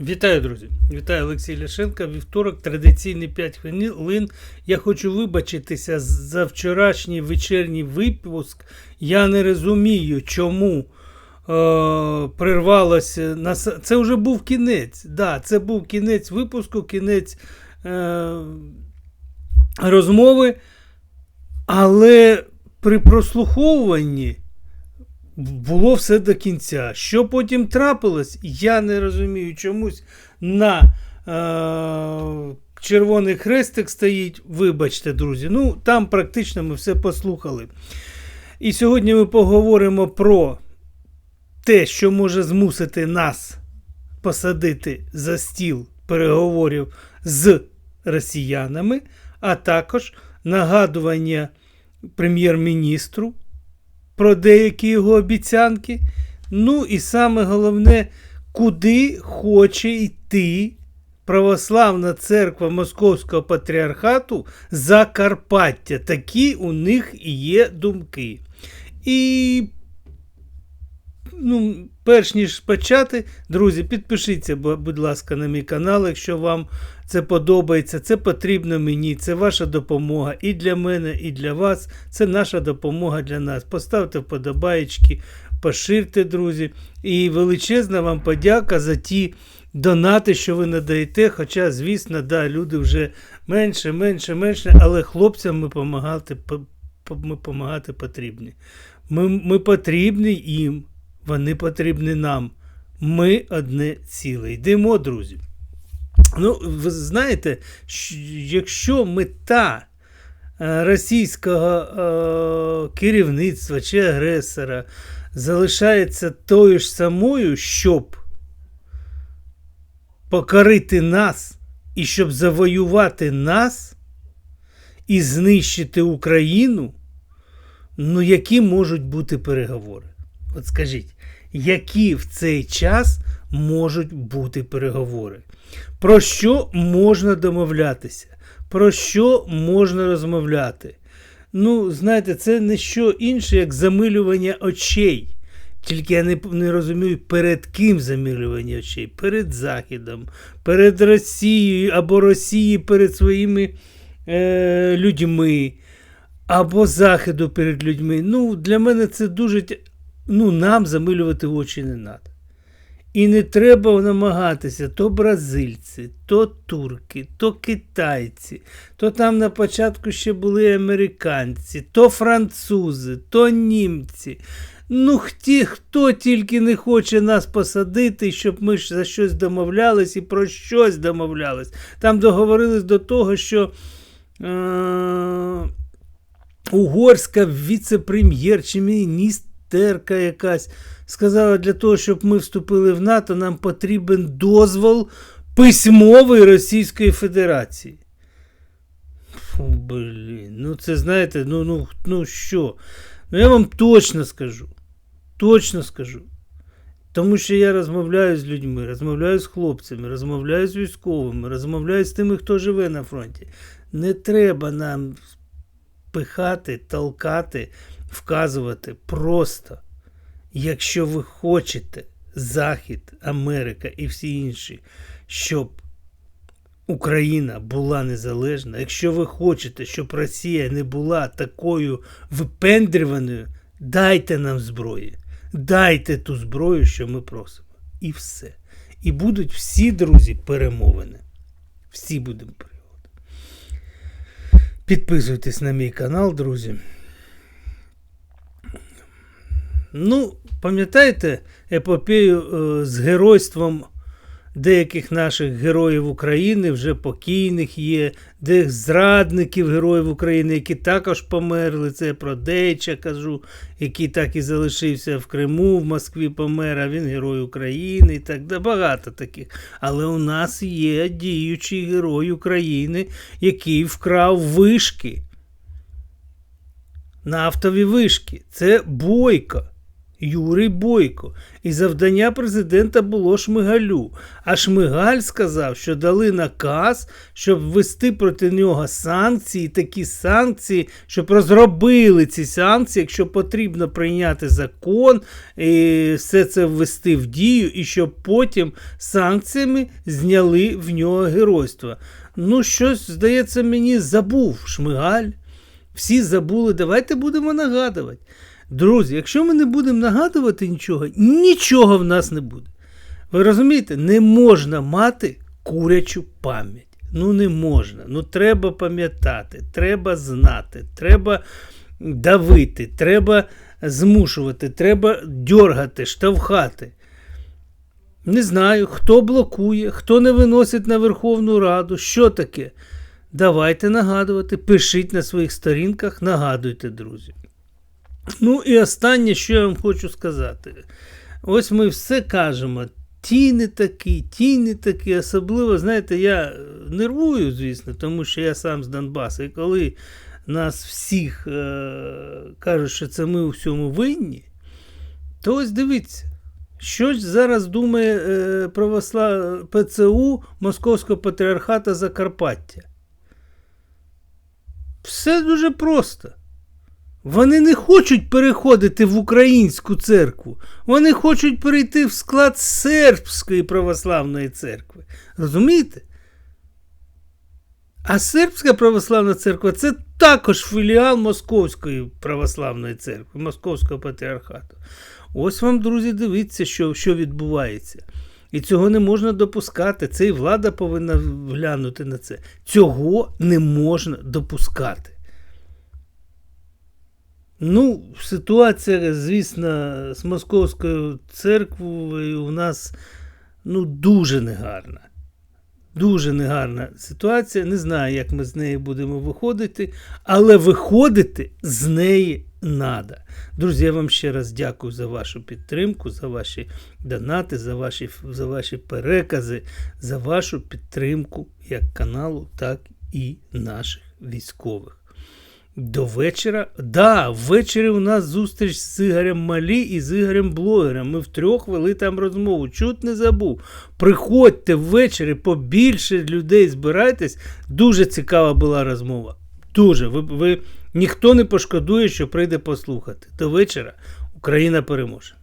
Вітаю, друзі! Вітаю Олексій Ляшенко. Вівторок, традиційний 5 хвилин. Я хочу вибачитися за вчорашній вечірній випуск. Я не розумію, чому е, прервалося. На... Це вже був кінець. Да, це був кінець випуску, кінець е, розмови. Але при прослуховуванні було все до кінця. Що потім трапилось, я не розумію. Чомусь на е- червоний хрестик стоїть. Вибачте, друзі. Ну, там практично ми все послухали. І сьогодні ми поговоримо про те, що може змусити нас посадити за стіл переговорів з росіянами, а також нагадування прем'єр-міністру про деякі його обіцянки. Ну і саме головне, куди хоче йти Православна церква Московського патріархату Закарпаття. Такі у них і є думки. І ну, перш ніж почати, друзі, підпишіться, будь ласка, на мій канал, якщо вам це подобається. Це потрібно мені, це ваша допомога і для мене, і для вас. Це наша допомога для нас. Поставте вподобаєчки, поширте, друзі. І величезна вам подяка за ті донати, що ви надаєте. Хоча, звісно, да, люди вже менше, менше, менше, але хлопцям ми помагати, по- по- ми помагати потрібні. Ми, ми потрібні їм, вони потрібні нам. Ми одне ціле. Йдемо, друзі. Ну, ви знаєте, якщо мета е, російського е, керівництва чи агресора залишається тою ж самою, щоб покорити нас і щоб завоювати нас і знищити Україну, ну які можуть бути переговори? От скажіть, які в цей час можуть бути переговори? Про що можна домовлятися? Про що можна розмовляти? Ну, знаєте, це не що інше, як замилювання очей. Тільки я не, не розумію, перед ким замилювання очей? Перед Західом, перед Росією або Росії перед своїми е, людьми, або Заходу перед людьми. Ну, для мене це дуже. Ну, нам замилювати очі не треба. І не треба намагатися то бразильці, то турки, то китайці, то там на початку ще були американці, то французи, то німці. Ну, хті, хто тільки не хоче нас посадити, щоб ми за щось домовлялись і про щось домовлялись. Там договорились до того, що е- угорська віце-прем'єр чи міністерка якась сказала, для того, щоб ми вступили в НАТО, нам потрібен дозвол письмовий Російської Федерації. Фу, блін, ну це знаєте, ну, ну, ну що? Ну я вам точно скажу. Точно скажу. Тому що я розмовляю з людьми, розмовляю з хлопцями, розмовляю з військовими, розмовляю з тими, хто живе на фронті. Не треба нам пихати, толкати, вказувати. Просто, якщо ви хочете, Захід, Америка і всі інші, щоб Україна була незалежна, якщо ви хочете, щоб Росія не була такою випендрюваною, дайте нам зброї. Дайте ту зброю, що ми просимо. І все. І будуть всі друзі перемовини. Всі будемо перемовини. Підписуйтесь на мій канал, друзі. Ну, пам'ятаєте епопею е, з геройством деяких наших героїв України, вже покійних є, деяких зрадників героїв України, які також померли. Це про Дейча кажу, який так і залишився в Криму, в Москві помер, а він герой України і так далі. Багато таких. Але у нас є діючий герой України, який вкрав вишки. Нафтові вишки. Це Бойко. Юрій Бойко. І завдання президента було Шмигалю. А Шмигаль сказав, що дали наказ, щоб ввести проти нього санкції, такі санкції, щоб розробили ці санкції, якщо потрібно прийняти закон і все це ввести в дію, і щоб потім санкціями зняли в нього геройство. Ну, щось, здається, мені забув Шмигаль. Всі забули, давайте будемо нагадувати. Друзі, якщо ми не будемо нагадувати нічого, нічого в нас не буде. Ви розумієте, не можна мати курячу пам'ять. Ну, не можна. Ну, треба пам'ятати, треба знати, треба давити, треба змушувати, треба дьоргати, штовхати. Не знаю, хто блокує, хто не виносить на Верховну Раду, що таке. Давайте нагадувати, пишіть на своїх сторінках, нагадуйте, друзі. Ну і останнє, що я вам хочу сказати. Ось ми все кажемо. Ті не такі, ті не такі. Особливо, знаєте, я нервую, звісно, тому що я сам з Донбасу. І коли нас всіх е- кажуть, що це ми у всьому винні, то ось дивіться, що зараз думає е- православ... ПЦУ Московського патріархата Закарпаття. Все дуже просто. Вони не хочуть переходити в українську церкву. Вони хочуть перейти в склад сербської православної церкви. Розумієте? А сербська православна церква це також філіал Московської православної церкви, Московського патріархату. Ось вам, друзі, дивіться, що, що відбувається. І цього не можна допускати. Це і влада повинна глянути на це. Цього не можна допускати. Ну, ситуація, звісно, з Московською церквою у нас ну, дуже негарна. Дуже негарна ситуація. Не знаю, як ми з неї будемо виходити, але виходити з неї треба. Друзі, я вам ще раз дякую за вашу підтримку, за ваші донати, за ваші, за ваші перекази, за вашу підтримку як каналу, так і наших військових. До вечора. Да, ввечері у нас зустріч з Ігорем Малі і з Ігорем Блогером. Ми втрьох вели там розмову. Чуть не забув. Приходьте ввечері, побільше людей збирайтесь. Дуже цікава була розмова. Дуже. Ви, ви Ніхто не пошкодує, що прийде послухати. До вечора Україна переможе.